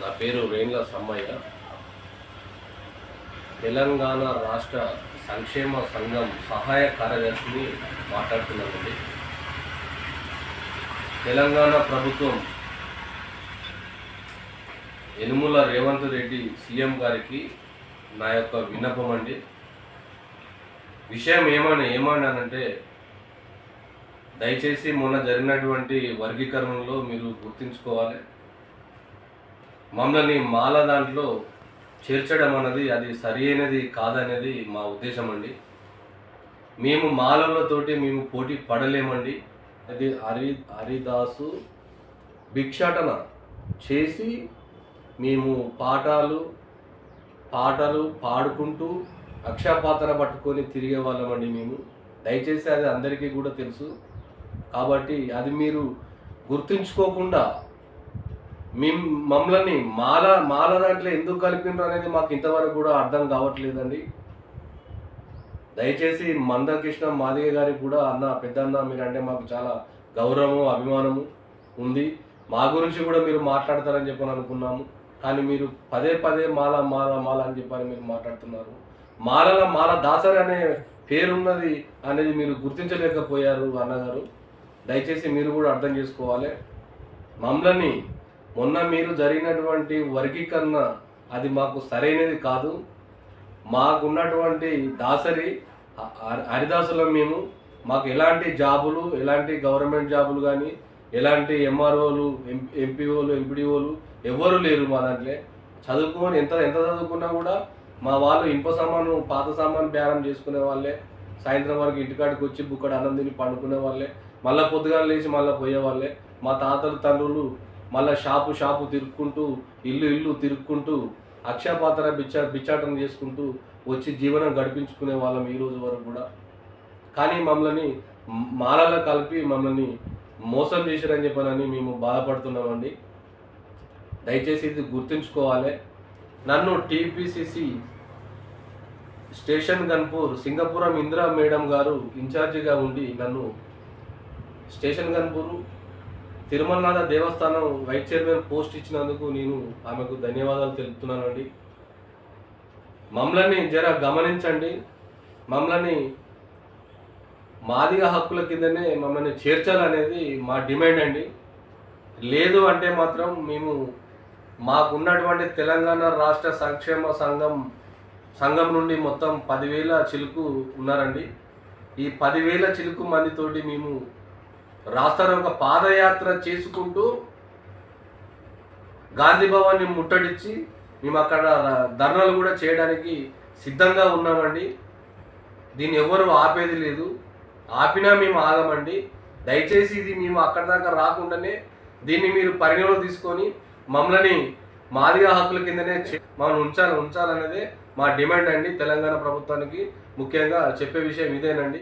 నా పేరు రేణుల సమ్మయ్య. తెలంగాణ రాష్ట్ర సంక్షేమ సంఘం సహాయ కార్యదర్శిని మాట్లాడుతున్నానండి తెలంగాణ ప్రభుత్వం యనుముల రేవంత్ రెడ్డి సీఎం గారికి నా యొక్క విన్నపం అండి. విషయం ఏమని ఏమన్నానంటే దయచేసి మొన్న జరిగినటువంటి వర్గీకరణలో మీరు గుర్తుంచుకోవాలి. మమ్మల్ని మాల దాంట్లో చేర్చడం అన్నది అది సరి అయినది కాదనేది మా ఉద్దేశం అండి. మేము మాలలతోటి మేము పోటీ పడలేమండి. అది హరి హరిదాసు భిక్షాటన చేసి మేము పాఠాలు పాటలు పాడుకుంటూ అక్షపాత్ర పట్టుకొని తిరిగే వాళ్ళమండి మేము. దయచేసి అది అందరికీ కూడా తెలుసు. కాబట్టి అది మీరు గుర్తుంచుకోకుండా మేము మమ్మల్ని మాల మాల దాంట్లో ఎందుకు కలిపినారు అనేది మాకు ఇంతవరకు కూడా అర్థం కావట్లేదండి. దయచేసి మందకృష్ణ మాదిగ గారికి కూడా అన్న పెద్దన్న మీరంటే మాకు చాలా గౌరవము అభిమానము ఉంది. మా గురించి కూడా మీరు మాట్లాడతారని చెప్పని అనుకున్నాము. కానీ మీరు పదే పదే మాల మాల మాల అని చెప్పని మీరు మాట్లాడుతున్నారు. మాలల మాల దాసరి అనే పేరున్నది అనేది మీరు గుర్తించలేకపోయారు అన్నగారు. దయచేసి మీరు కూడా అర్థం చేసుకోవాలి. మమ్మల్ని మొన్న మీరు జరిగినటువంటి వర్గీకరణ అది మాకు సరైనది కాదు. మాకున్నటువంటి దాసరి హరిదాసులం మేము మాకు ఎలాంటి జాబులు ఎలాంటి గవర్నమెంట్ జాబులు కానీ ఎలాంటి ఎంఆర్ఓలు ఎంపీఓలు ఎంపీడీఓలు ఎవ్వరూ లేరు మా దాంట్లో. చదువుకొని ఎంత ఎంత చదువుకున్నా కూడా మా వాళ్ళు ఇనుప సామాను పాత సామాను బేరం చేసుకునే వాళ్ళే. సాయంత్రం వరకు ఇంటికాడికి వచ్చి బుక్కడ అన్నం తిని పండుకునే వాళ్ళే. మళ్ళీ పొద్దుగాల లేచి మళ్ళీ పోయేవాళ్ళే మా తాతలు తండ్రులు మళ్ళీ షాపు షాపు తిరుక్కుంటూ ఇల్లు ఇల్లు తిరుక్కుంటూ అక్షయపాత్ర బిచ్చా బిచ్చాటం చేసుకుంటూ వచ్చి జీవనం గడిపించుకునే వాళ్ళం ఈ రోజు వరకు కూడా. కానీ మమ్మల్ని మాలలో కలిపి మమ్మల్ని మోసం చేశారని చెప్పనని మేము బాధపడుతున్నామండి. దయచేసి ఇది గుర్తుంచుకోవాలి. నన్ను TPCC station Ghanpur Singapuram Indira madam గారు ఇన్ఛార్జిగా ఉండి నన్ను స్టేషన్ గన్పూర్ తిరుమలనాథ దేవస్థానం వైస్ చైర్మన్ పోస్ట్ ఇచ్చినందుకు నేను ఆమెకు ధన్యవాదాలు తెలుపుతున్నానండి. మమ్మల్ని జర గమనించండి. మమ్మల్ని మాదిగ హక్కుల కిందనే మమ్మల్ని చేర్చాలనేది మా డిమాండ్ అండి. లేదు అంటే మాత్రం మేము మాకున్నటువంటి తెలంగాణ రాష్ట్ర సంక్షేమ సంఘం సంఘం నుండి మొత్తం పదివేల చిలుకు ఉన్నారండి. ఈ పదివేల చిలుకు మందితోటి మేము రాష్ట్ర ఒక పాదయాత్ర చేసుకుంటూ గాంధీ భవన్ని ముట్టడిచ్చి మేము అక్కడ ధర్నాలు కూడా చేయడానికి సిద్ధంగా ఉన్నామండి. దీన్ని ఎవరు ఆపేది లేదు. ఆపినా మేము ఆగమండి. దయచేసి ఇది మేము అక్కడ దాకా రాకుండానే దీన్ని మీరు పరిగణలో తీసుకొని మమ్మల్ని మాదిగా హక్కుల కిందనే మమ్మల్ని ఉంచాలి ఉంచాలనేదే మా డిమాండ్ అండి తెలంగాణ ప్రభుత్వానికి. ముఖ్యంగా చెప్పే విషయం ఇదేనండి.